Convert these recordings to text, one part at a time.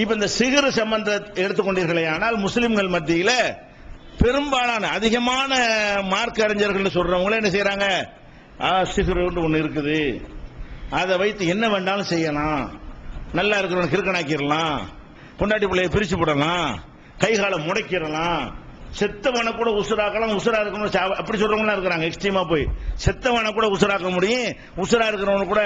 இப்ப இந்த சிகர் சம்பந்த எடுத்துக்கொண்டீர்களே ஆனால் முஸ்லிம்கள் மத்தியில பெரும்பாலான அதிகமான மார்க் அறிஞர்கள் சொல்றவங்களே என்ன செய்யறாங்க? சிகருன்னு ஒன்று இருக்குது. அதை வைத்து என்ன வேண்டாலும் செய்யலாம். நல்லா இருக்கிறவன் கிறுக்கனாக்கிடலாம். பொண்டாட்டி பிள்ளைய பிரிச்சு போடலாம். கை காலை முடைக்கிடலாம். செத்தவனை கூட உசுராக்கலாம் உசுரா இருக்கணும் அப்படி சொல்றவங்களாம் இருக்கிறாங்க எக்ஸ்ட்ரீமா போய். செத்தவனை கூட உசுராக்க முடியும் உசுரா இருக்கிறவனை கூட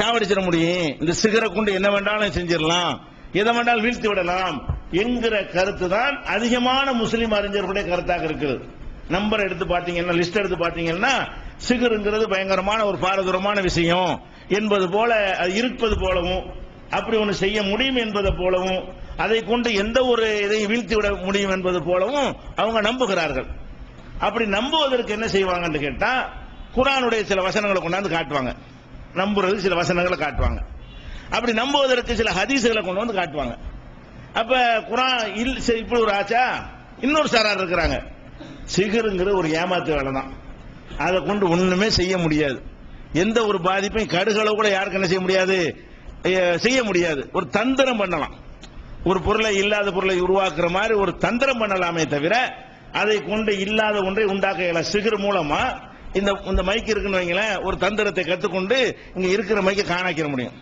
சாவடிச்சிட முடியும். இந்த சிகரை கொண்டு என்ன வேண்டாலும் செஞ்சிடலாம். எதை வேண்டாலும் வீழ்த்தி விடலாம் என்கிற கருத்து தான் அதிகமான முஸ்லீம் அறிஞர்களுடைய கருத்தாக இருக்குது. நம்பர் எடுத்து பாத்தீங்கன்னா லிஸ்ட் எடுத்து பாத்தீங்கன்னா சிகருங்கிறது பயங்கரமான ஒரு பாரதூரமான விஷயம். என்பது போல அது இருப்பது போலவும் அப்படி ஒன்று செய்ய முடியும் என்பது போலவும் அதை கொண்டு எந்த ஒரு இதையும் வீழ்த்தி விட முடியும் என்பது போலவும் அவங்க நம்புகிறார்கள். அப்படி நம்புவதற்கு என்ன செய்வாங்கன்னு கேட்டா குரானுடைய சில வசனங்களை கொண்டாந்து காட்டுவாங்க. நம்புறது சில வசனங்களை காட்டுவாங்க. அப்படி நம்புவதற்கு சில ஹதீசுகளை கொண்டு வந்து காட்டுவாங்க. அப்ப குரான் இல் இப்படி ஒரு ஆச்சா? இன்னொரு சாரார் இருக்கிறாங்க. சிகருங்கிற ஒரு ஏமாத்து வேலை தான் அதை கொண்டு ஒண்ணுமே செய்ய முடியாது. எந்த ஒரு பாதிப்பையும் கடுகளவு கூட யாருக்கு என்ன செய்ய முடியாது? செய்ய முடியாது. ஒரு தந்திரம் பண்ணலாம். ஒரு பொருளை இல்லாத பொருளை உருவாக்குற மாதிரி ஒரு தந்திரம் பண்ணலாமே தவிர அதை கொண்டு இல்லாத ஒன்றை உண்டாக்க இயல. சிகர் மூலமா இந்த இந்த மைக் இருக்குன்னு வைங்களேன் ஒரு தந்திரத்தை கத்துக்கொண்டு இங்க இருக்கிற மைக்கை காணாக்கிற முடியும்.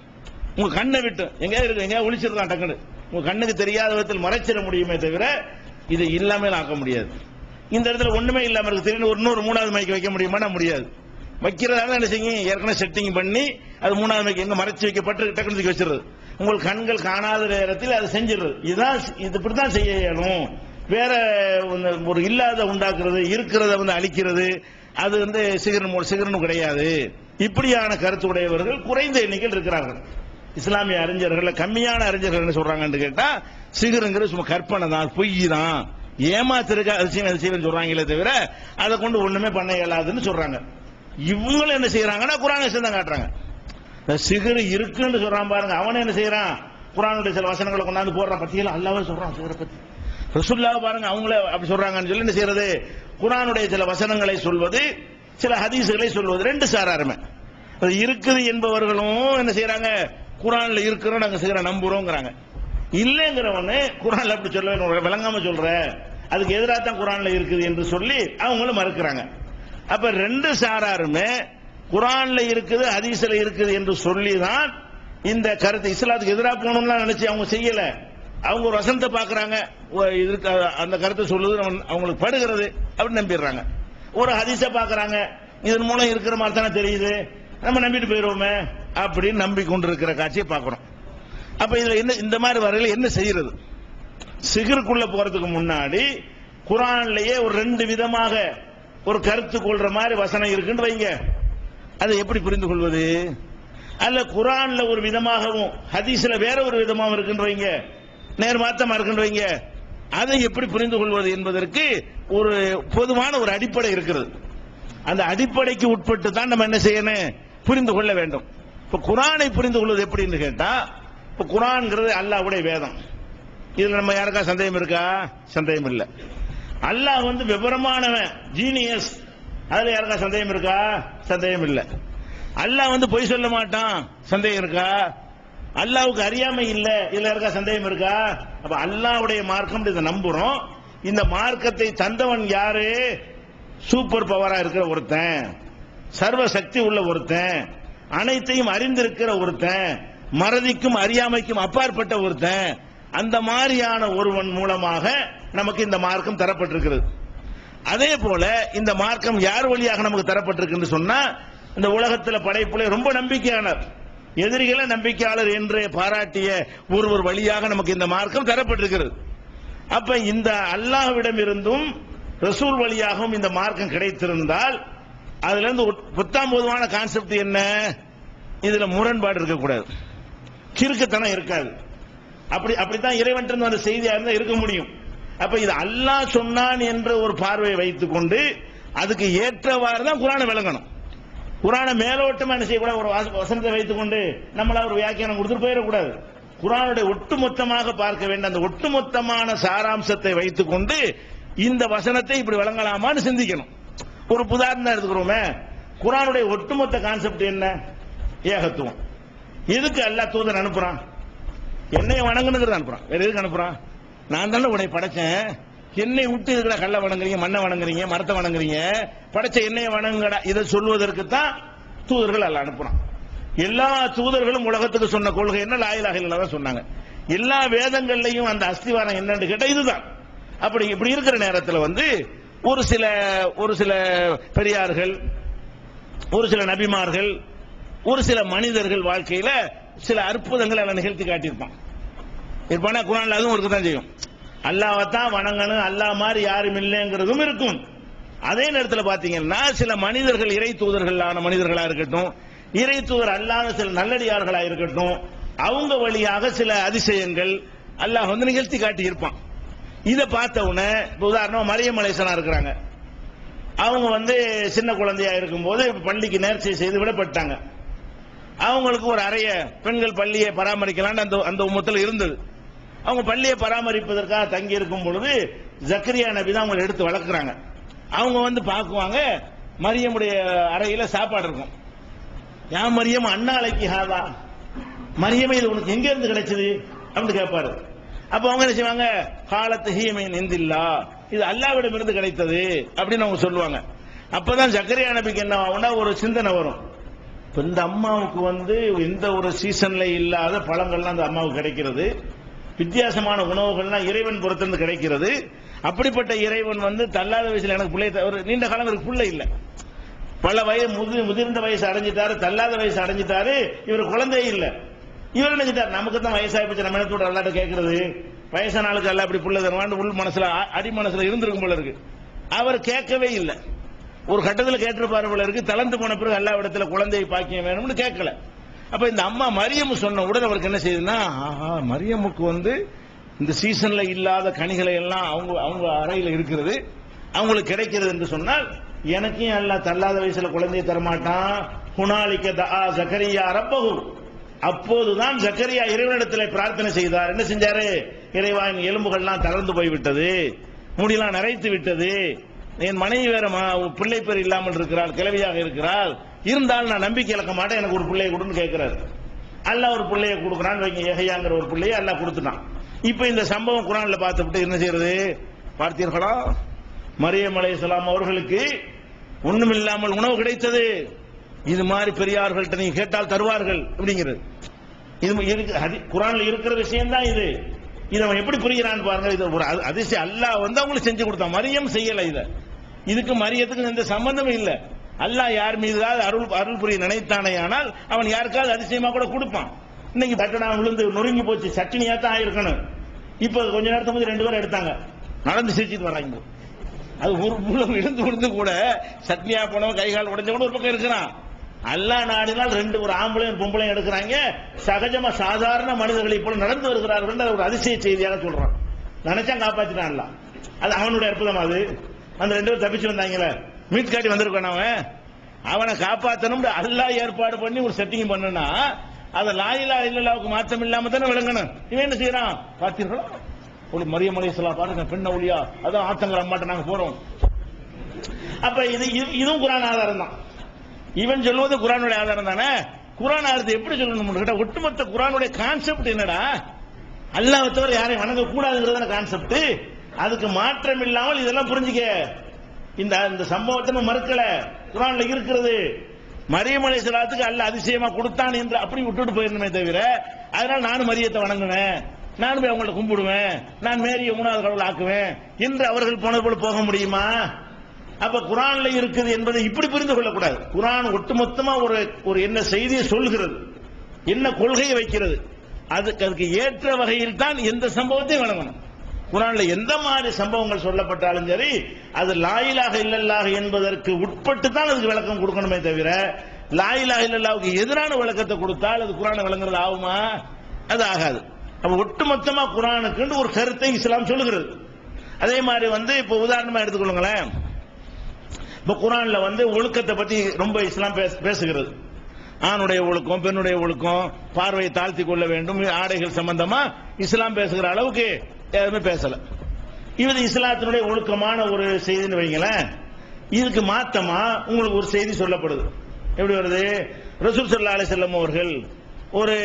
உங்க கண்ணை விட்டு. எங்கேயா இருக்கு எங்கேயா ஒழிச்சிடலாம் டக்குனு உங்க கண்ணுக்கு தெரியாத விதத்தில் மறைச்சிட முடியுமே தவிர இதை இல்லாமல் ஆக்க முடியாது. இந்த இடத்துல ஒண்ணுமே இல்லாம இருக்கு. திடீர்னு ஒரு இன்னொரு மூணாவது மைக்கு வைக்க முடியுமானா முடியாது. வைக்கிறதால என்ன செய்யும்? ஏற்கனவே செட்டிங் பண்ணி அது மூணாவது மைக்கு எங்க மறைச்சு வைக்கப்பட்டு டக்குனு தூக்கி வச்சிருது உங்கள் கண்கள் காணாத நேரத்தில் அதை செஞ்சிடுறது. இதுதான் இது இப்படிதான் செய்ய இயலும் வேற ஒரு இல்லாத உண்டாக்குறது இருக்கிறத வந்து அழிக்கிறது அது வந்து சிகரன் சிகரனும் கிடையாது. இப்படியான கருத்து உடையவர்கள் குறைந்த எண்ணிக்கையில் இருக்கிறார்கள். இஸ்லாமிய அறிஞர்கள் கம்மியான அறிஞர்கள் என்ன சொல்றாங்கன்னு கேட்டா சிகருங்கிறது சும்மா கற்பனை தான் பொய் தான். ஏமாத்திருக்க அதிசயம் அதிசயம் சொல்றாங்களே தவிர அதை கொண்டு ஒண்ணுமே பண்ண இயலாதுன்னு சொல்றாங்க. இவங்களும் என்ன செய்யறாங்கன்னா குரான் தான் காட்டுறாங்க. சிகரு இருக்குன்னு சொல்றான் பாருங்க அவன் என்ன செய்யறான்? குரானுடைய சில வசனங்களை கொண்டாந்து போடுறான் பத்தியெல்லாம் அல்லாவே சொல்றான் சிகரை பத்தி. ரசுல்லாவை பாருங்க அவங்களே அப்படி சொல்றாங்கன்னு சொல்லி என்ன செய்யறது? குரானுடைய சில வசனங்களை சொல்வது சில ஹதீசுகளை சொல்வது ரெண்டு சாராருமே. இருக்குது என்பவர்களும் என்ன செய்யறாங்க? குரான்ல இருக்கிறோம் நாங்க செய்யற நம்புறோங்கிறாங்க. இல்லைங்கிறவனு குரான்ல அப்படி சொல்ல விளங்காம சொல்ற. அதுக்கு எதிராக தான் குரான்ல இருக்குது என்று சொல்லி அவங்களும் மறுக்கிறாங்க. அப்ப ரெண்டு சாராருமே குரான்ல இருக்குது ஹதீஸ்ல இருக்குது என்று சொல்லி தான் இந்த கருத்து இஸ்லாத்துக்கு எதிராக போகணும்னு நினைச்சு அவங்க செய்யல. அவங்க ஒரு வசனத்தை பாக்குறாங்க ஓ, இதுக்கு அந்த கருத்தை சொல்லுது அவங்களுக்கு படுகிறது அப்படின்னு நம்பிடுறாங்க. ஒரு ஹதீஸ பாக்குறாங்க இதன் மூலம் இருக்கிற மாதிரி தானே தெரியுது. நம்ம நம்பிட்டு போயிருவோமே. அப்படின்னு நம்பிக்கொண்டிருக்கிற காட்சியை பார்க்கிறோம் அப்ப இதுல என்ன இந்த மாதிரி வரையில என்ன செய்யறது? சிகருக்குள்ள போறதுக்கு முன்னாடி குரான்லயே ஒரு ரெண்டு விதமாக ஒரு கருத்து கொள்ற மாதிரி வசனம் இருக்குன்னு வைங்க. அதை எப்படி புரிந்து கொள்வது? அல்ல குரான்ல ஒரு விதமாகவும் ஹதீஸ்ல வேற ஒரு விதமாகவும் இருக்குன்னு வைங்க. நேர் மாத்தமா வைங்க. அதை எப்படி புரிந்து கொள்வது என்பதற்கு ஒரு பொதுவான ஒரு அடிப்படை இருக்கிறது. அந்த அடிப்படைக்கு உட்பட்டு தான் நம்ம என்ன செய்யணும்? புரிந்து கொள்ள வேண்டும். இப்ப குரானை புரிந்து கொள்வது எப்படின்னு கேட்டா இப்ப குரான்ங்கிறது அல்லாஹ்வுடைய வேதம். இதுல நம்ம யாருக்கா சந்தேகம் இருக்கா? சந்தேகம் இல்ல. அல்லாஹ் வந்து விவரமானவன் ஜீனியஸ் அதுல யாருக்கா சந்தேகம் இருக்கா? சந்தேகம் இல்ல. அல்லாஹ் வந்து பொய் சொல்ல மாட்டான். சந்தேகம் இருக்கா? அல்லாவுக்கு அறியாமை இல்ல. இதுல யாருக்கா சந்தேகம் இருக்கா? அப்ப அல்லாவுடைய மார்க்கம் இதை நம்புறோம். இந்த மார்க்கத்தை தந்தவன் யாரு? சூப்பர் பவரா இருக்கிற ஒருத்தன். சர்வ சக்தி உள்ள ஒருத்தன். அனைத்தையும் அறிந்திருக்கிற ஒருத்தன் மறதிக்கும் அறியாமைக்கும் அப்பாற்பட்ட ஒருத்தன் அந்த மாதிரியான ஒருவன் மூலமாக நமக்கு இந்த மார்க்கம் தரப்பட்டிருக்கிறது. அதே போல இந்த மார்க்கம் யார் வழியாக நமக்கு தரப்பட்டிருக்குன்னு சொன்னா இந்த உலகத்தில் படைப்புல ரொம்ப நம்பிக்கையாளர் எதிரிகளை நம்பிக்கையாளர் என்று பாராட்டிய ஒருவர் வழியாக நமக்கு இந்த மார்க்கம் தரப்பட்டிருக்கிறது. அப்ப இந்த அல்லாஹ்விடம் இருந்தும் ரசூல் வழியாகவும் இந்த மார்க்கம் கிடைத்திருந்தால் அதுல இருந்து புத்தாம் போதுமான கான்செப்ட் என்ன? இதுல முரண்பாடு இருக்கக்கூடாது. கிறுக்குத்தனம் இருக்காது. அப்படி அப்படித்தான் இறைவன் அந்த செய்தியா இருந்தா இருக்க முடியும். அப்ப இது அல்லாஹ் சொன்னான் என்ற ஒரு பார்வையை வைத்துக் கொண்டு அதுக்கு ஏற்றவாறு தான் குரானை விளங்கணும். குரானை மேலோட்டமா என்ன செய்யக்கூடாது? ஒரு வசனத்தை வைத்துக் கொண்டு நம்மளா ஒரு வியாக்கியானம் கொடுத்துட்டு போயிடக்கூடாது. குரானுடைய ஒட்டுமொத்தமாக பார்க்க வேண்டும் அந்த ஒட்டுமொத்தமான சாராம்சத்தை வைத்துக் கொண்டு இந்த வசனத்தை இப்படி வழங்கலாமான்னு சிந்திக்கணும். ஒரு உதாரணம் எடுத்துக்கிறோமே. குரானுடைய ஒட்டுமொத்த கான்செப்ட் என்ன? ஏகத்துவம். எதுக்கு எல்லா தூதன் அனுப்புறான்? என்னைய வணங்குனதுக்கு அனுப்புறான். வேற எதுக்கு அனுப்புறான்? நான் தானே உன்னை படைச்சேன். என்னை விட்டு இருக்கிற கல்ல வணங்குறீங்க மண்ணை வணங்குறீங்க மரத்தை வணங்குறீங்க. படைச்ச என்னைய வணங்குடா இதை சொல்வதற்கு தான் தூதர்கள் எல்லாம் அனுப்புறான். எல்லா தூதர்களும் உலகத்துக்கு சொன்ன கொள்கை என்ன? லாயிலாக தான் சொன்னாங்க. எல்லா வேதங்கள்லையும் அந்த அஸ்திவாரம் என்னன்னு கேட்டா இதுதான். அப்படி இப்படி இருக்கிற நேரத்தில் வந்து ஒரு சில ஒரு சில பெரியார்கள் ஒரு சில நபிமார்கள் ஒரு சில மனிதர்கள் வாழ்க்கையில சில அற்புதங்களை அவன் நிகழ்த்தி காட்டியிருப்பான். இருப்பானா குரான்ல அதுவும் இருக்கத்தான் செய்யும். அல்லாவை தான் வணங்கணும் அல்லாஹ் மாதிரி யாரும் இல்லைங்கிறதும் இருக்கும். அதே நேரத்தில் பாத்தீங்கன்னா சில மனிதர்கள் இறை தூதர்களான மனிதர்களா இருக்கட்டும் இறை தூதர் அல்லாத சில நல்லடியார்களா இருக்கட்டும் அவங்க வழியாக சில அதிசயங்கள் அல்லாஹ் வந்து நிகழ்த்தி காட்டி இருப்பான் இதை பார்த்த உடனே உதாரணம் மலைய மலேசனா இருக்கிறாங்க. அவங்க வந்து சின்ன குழந்தையா இருக்கும்போது பள்ளிக்கு நேர்ச்சி செய்து விடப்பட்டாங்க. அவங்களுக்கு ஒரு அறைய பெண்கள் பள்ளியை பராமரிக்கலாம்னு அந்த அந்த உம்மத்தில் இருந்தது. அவங்க பள்ளியை பராமரிப்பதற்காக தங்கி இருக்கும் பொழுது ஜக்கரியா நபி தான் அவங்களை எடுத்து வளர்க்குறாங்க. அவங்க வந்து பார்க்குவாங்க மரியமுடைய அறையில சாப்பாடு இருக்கும். யா மரியம் அண்ணா அலைக்கு ஹாதா. மரியமே இது உனக்கு எங்க இருந்து கிடைச்சது? அப்படின்னு கேட்பாரு. அப்ப அவங்க என்ன செய்வாங்க? காலத்து ஹீமைன் இந்தில்லா இது அல்லாவிடம் இருந்து கிடைத்தது அப்படின்னு அவங்க சொல்லுவாங்க. அப்பதான் ஜக்கரியா நபிக்கு என்ன ஆகும்னா ஒரு சிந்தனை வரும். இந்த அம்மாவுக்கு வந்து எந்த ஒரு சீசன்ல இல்லாத பழங்கள்லாம் அந்த அம்மாவுக்கு கிடைக்கிறது. வித்தியாசமான உணவுகள்லாம் இறைவன் புறத்திலிருந்து கிடைக்கிறது. அப்படிப்பட்ட இறைவன் வந்து தள்ளாத வயசுல எனக்கு பிள்ளை ஒரு நீண்ட காலம் இவருக்கு பிள்ளை இல்லை. பல வயது முது முதிர்ந்த வயசு அடைஞ்சிட்டாரு தள்ளாத வயசு அடைஞ்சிட்டாரு இவர் குழந்தையே இல்லை. இவர் நினைச்சிட்டார் நமக்கு தான் வயசாயிப்போச்சு நம்ம என்ன அல்லாட்ட கேட்கறது வயசான ஆளுக்கு எல்லாம் அப்படி புள்ள தருவான்னு உள் மனசுல அடி மனசுல இருந்திருக்கும் போல இருக்கு. அவர் கேட்கவே இல்லை. ஒரு கட்டத்தில் கேட்டிருப்பாரு போல இருக்கு. தளர்ந்து போன பிறகு எல்லா இடத்துல குழந்தையை பாக்கியம் வேணும்னு கேட்கல. அப்ப இந்த அம்மா மரியம் சொன்ன உடனே அவருக்கு என்ன செய்யுதுன்னா ஆஹா மரியமுக்கு வந்து இந்த சீசன்ல இல்லாத கனிகளை எல்லாம் அவங்க அவங்க அறையில இருக்கிறது அவங்களுக்கு கிடைக்கிறது என்று சொன்னால் எனக்கும் எல்லாம் தள்ளாத வயசுல குழந்தையை தரமாட்டான். ஹுனாலிக்க தஆ ஜக்கரியா ரப்பகு அப்போதுதான் ஜக்கரியா இறைவனிடத்தில் பிரார்த்தனை செய்தார். என்ன செஞ்சாரு? இறைவா என் எலும்புகள்லாம் தளர்ந்து போய்விட்டது. முடியெல்லாம் நிறைத்து விட்டது. என் மனைவி வேற பிள்ளை பேர் இல்லாமல் இருக்கிறாள் கிளவியாக இருக்கிறாள். இருந்தால் நான் நம்பிக்கை இழக்க மாட்டேன் எனக்கு ஒரு பிள்ளையை கொடுன்னு கேட்கிறாரு. அல்ல ஒரு பிள்ளையை கொடுக்குறான்னு வைங்க ஏகையாங்கிற ஒரு பிள்ளையை அல்ல கொடுத்துட்டான். இப்ப இந்த சம்பவம் குரான்ல பார்த்துவிட்டு என்ன செய்யறது? பார்த்தீர்களா? மரியம் அலைஹிஸ்ஸலாம் அவர்களுக்கு ஒண்ணுமில்லாமல் உணவு கிடைத்தது. இது மாதிரி பெரியார்கள்ட்ட நீங்க கேட்டால் தருவார்கள் அப்படிங்கிறது. இது குரான்ல இருக்கிற விஷயம் தான் இது. இதை அவன் எப்படி புரிகிறான்னு பாருங்க. இது ஒரு அதிசயம் அல்லாஹ் வந்து அவங்களுக்கு செஞ்சு கொடுத்தான் மரியம் செய்யல இத. இதுக்கு மரியத்துக்கு எந்த சம்பந்தமும் இல்ல. அல்லாஹ் யார் மீதாவது அருள் அருள் புரிய நினைத்தானே ஆனால் அவன் யாருக்காவது அதிசயமா கூட கொடுப்பான். இன்னைக்கு தட்டனா விழுந்து நொறுங்கி போச்சு. சட்டினியா தான் ஆயிருக்கணும். இப்ப கொஞ்ச நேரத்துக்கு முந்தைய ரெண்டு பேரும் எடுத்தாங்க. நடந்து சிரிச்சிட்டு வராங்க அது ஒரு முள்ள விழுந்து விழுந்து கூட சட்னியா போனவன் கை கால் கூட ஒரு பக்கம் இருக்கிறான். அல்லா நாடினால் ரெண்டு ஒரு ஆம்பளையும் பொம்பளையும் எடுக்கிறாங்க. சகஜமா சாதாரண மனிதர்களை போல நடந்து வருகிறார்கள் ஒரு அதிசய செய்தியாக சொல்றான். நினைச்சா காப்பாத்தினான்ல அது அவனுடைய அற்புதம் அது. அந்த ரெண்டு பேரும் தப்பிச்சு வந்தாங்களே. மீட் காட்டி வந்திருக்கான் அவன். அவனை காப்பாத்தணும் அல்லாஹ் ஏற்பாடு பண்ணி ஒரு செட்டிங் பண்ணுனா அதை லாயிலா இல்லல்லாவுக்கு மாற்றம் இல்லாம தானே விளங்கணும். இவன் என்ன செய்யறான்? பார்த்தீர்களா ஒரு மரியம் சொல்லா பாருங்க பெண் ஒளியா அதான் ஆத்தங்கிற அம்மாட்ட நாங்க போறோம். அப்ப இது இது- இதுவும் குரான் ஆதாரம் தான் இவன் சொல்வது குரானுடைய ஆதாரம் தானே? குரான் ஆதாரத்தை எப்படி சொல்லணும் கேட்டா ஒட்டுமொத்த குரானுடைய கான்செப்ட் என்னடா? அல்லாவை தவிர யாரையும் வணங்க கூடாதுங்கிறதான கான்செப்ட் அதுக்கு மாற்றம் இல்லாமல் இதெல்லாம் புரிஞ்சுக்க. இந்த இந்த சம்பவத்தை நம்ம மறுக்கல. குரான்ல இருக்கிறது. மரியமலை சிலாத்துக்கு அல்ல அதிசயமா கொடுத்தான் என்று அப்படி விட்டுட்டு போயிருந்தமே தவிர அதனால நானும் மரியத்தை வணங்குவேன். நானும் போய் அவங்கள்ட்ட கும்பிடுவேன். நான் மேரிய மூணாவது கடவுள் ஆக்குவேன். என்று அவர்கள் போனது போல போக முடியுமா? அப்ப குரான்ல இருக்குது என்பதை இப்படி புரிந்து கொள்ளக்கூடாது. குரான் ஒட்டுமொத்தமா ஒரு ஒரு என்ன செய்தியை சொல்கிறது என்ன கொள்கையை வைக்கிறது அதுக்கு அதுக்கு ஏற்ற வகையில் தான் எந்த சம்பவத்தையும் வழங்கணும். குரான்ல எந்த மாதிரி சம்பவங்கள் சொல்லப்பட்டாலும் சரி அது லாயிலாக இல்லல்லாக என்பதற்கு உட்பட்டு தான் அதுக்கு விளக்கம் கொடுக்கணுமே தவிர லாயிலாக இல்லல்லாவுக்கு எதிரான விளக்கத்தை கொடுத்தால் அது குரானை விளங்குறது ஆகுமா? அது ஆகாது. அப்ப ஒட்டுமொத்தமா குரானுக்குன்னு ஒரு கருத்தை இஸ்லாம் சொல்லுகிறது. அதே மாதிரி வந்து இப்ப உதாரணமா எடுத்துக்கொள்ளுங்களேன். இப்ப குரான்ல வந்து ஒழுக்கத்தை பத்தி ரொம்ப இஸ்லாம் பேசுகிறது. ஆணுடைய ஒழுக்கம் பெண்ணுடைய ஒழுக்கம் பார்வையை தாழ்த்தி கொள்ள வேண்டும் ஆடைகள் சம்பந்தமா இஸ்லாம் பேசுகிற அளவுக்கு எதுவுமே பேசல. இது இஸ்லாத்தினுடைய ஒழுக்கமான ஒரு செய்தின்னு வைங்களேன். இதுக்கு மாத்தமா உங்களுக்கு ஒரு செய்தி சொல்லப்படுது. எப்படி வருது? ரசூல் சல்லா அலி செல்லம் அவர்கள் ஒரு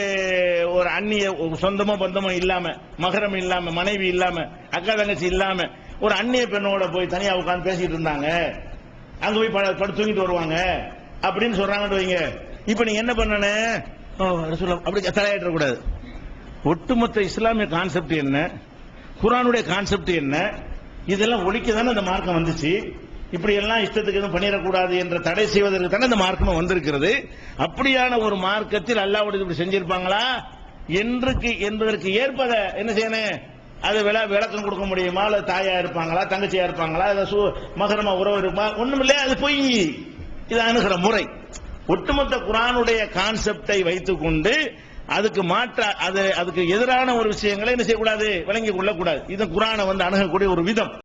ஒரு அந்நிய சொந்தமோ பந்தமோ இல்லாம மகரம் இல்லாம மனைவி இல்லாம அக்கா தங்கச்சி இல்லாம ஒரு அந்நிய பெண்ணோட போய் தனியா உட்காந்து பேசிட்டு இருந்தாங்க. அங்க போய் படு படுத்து தூங்கிட்டு வருவாங்க. அப்படின்னு சொல்றாங்கன்னு வைங்க. இப்ப நீங்க என்ன பண்ணனு? ஓ, அப்படி தலையாட்ட கூடாது ஒட்டுமொத்த இஸ்லாமிய கான்செப்ட் என்ன? குரானுடைய கான்செப்ட் என்ன? இதெல்லாம் ஒழிக்க தானே அந்த மார்க்கம் வந்துச்சு. இப்படி எல்லாம் இஷ்டத்துக்கு எதுவும் பண்ணிடக்கூடாது என்ற தடை செய்வதற்கு தானே இந்த மார்க்கம் வந்திருக்கிறது. அப்படியான ஒரு மார்க்கத்தில் அல்லாவுடைய இப்படி செஞ்சிருப்பாங்களா? என்றுக்கு என்பதற்கு ஏற்பத என்ன செய்யணும்? அது விள விளக்கம் கொடுக்க முடியுமா? அல்லது தாயா இருப்பாங்களா? தங்கச்சியா இருப்பாங்களா? இல்லை சு மகரமா உறவு இருக்குமா? ஒண்ணும் இல்லையா அது பொய். இது அணுகிற முறை. ஒட்டுமொத்த குரானுடைய கான்செப்டை வைத்துக்கொண்டு அதுக்கு மாற்ற அது அதுக்கு எதிரான ஒரு விஷயங்களை என்ன செய்யக்கூடாது? விளங்கி கொள்ளக்கூடாது. இது குரானை வந்து அணுகக்கூடிய ஒரு விதம்.